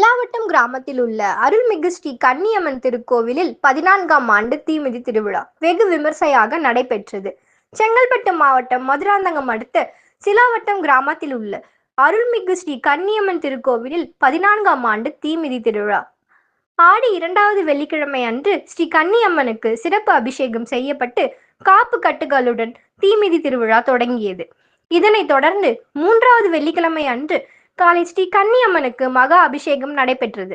சில்லாவட்டம் கிராமத்தில் உள்ள அருள்மிகு ஸ்ரீ கன்னியம்மன் திருக்கோவிலில் பதினான்காம் ஆண்டு தீமிதி திருவிழா வெகு விமர்சையாக நடைபெற்றது. செங்கல்பட்டு மாவட்டம் மதுராந்தகம் அடுத்த சிலாவட்டம் கிராமத்தில் உள்ள அருள்மிகு ஸ்ரீ கன்னியம்மன் திருக்கோவிலில் பதினான்காம் ஆண்டு தீமிதி திருவிழா. ஆடி இரண்டாவது வெள்ளிக்கிழமை அன்று ஸ்ரீ கன்னியம்மனுக்கு சிறப்பு அபிஷேகம் செய்யப்பட்டு காப்பு கட்டுகளுடன் தீமிதி திருவிழா தொடங்கியது. இதனைத் தொடர்ந்து மூன்றாவது வெள்ளிக்கிழமை அன்று காலை ஸ்ரீ கன்னியம்மனுக்கு மகா அபிஷேகம் நடைபெற்றது.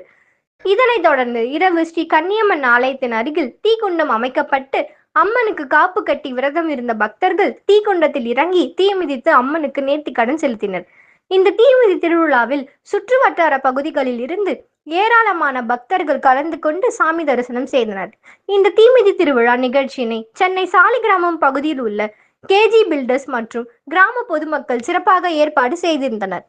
இதனைத் தொடர்ந்து இரவு ஸ்ரீ கன்னியம்மன் ஆலயத்தின் அருகில் தீக்குண்டம் அமைக்கப்பட்டு அம்மனுக்கு காப்பு கட்டி விரதம் இருந்த பக்தர்கள் தீக்குண்டத்தில் இறங்கி தீ மிதித்து அம்மனுக்கு நேர்த்திக்கடன் செலுத்தினர். இந்த தீமிதி திருவிழாவில் சுற்று வட்டார பகுதிகளில் இருந்து ஏராளமான பக்தர்கள் கலந்து கொண்டு சாமி தரிசனம் செய்தனர். இந்த தீமிதி திருவிழா நிகழ்ச்சியினை சென்னை சாலிகிராமம் பகுதியில் உள்ள கேஜி பில்டர்ஸ் மற்றும் கிராம பொதுமக்கள் சிறப்பாக ஏற்பாடு செய்திருந்தனர்.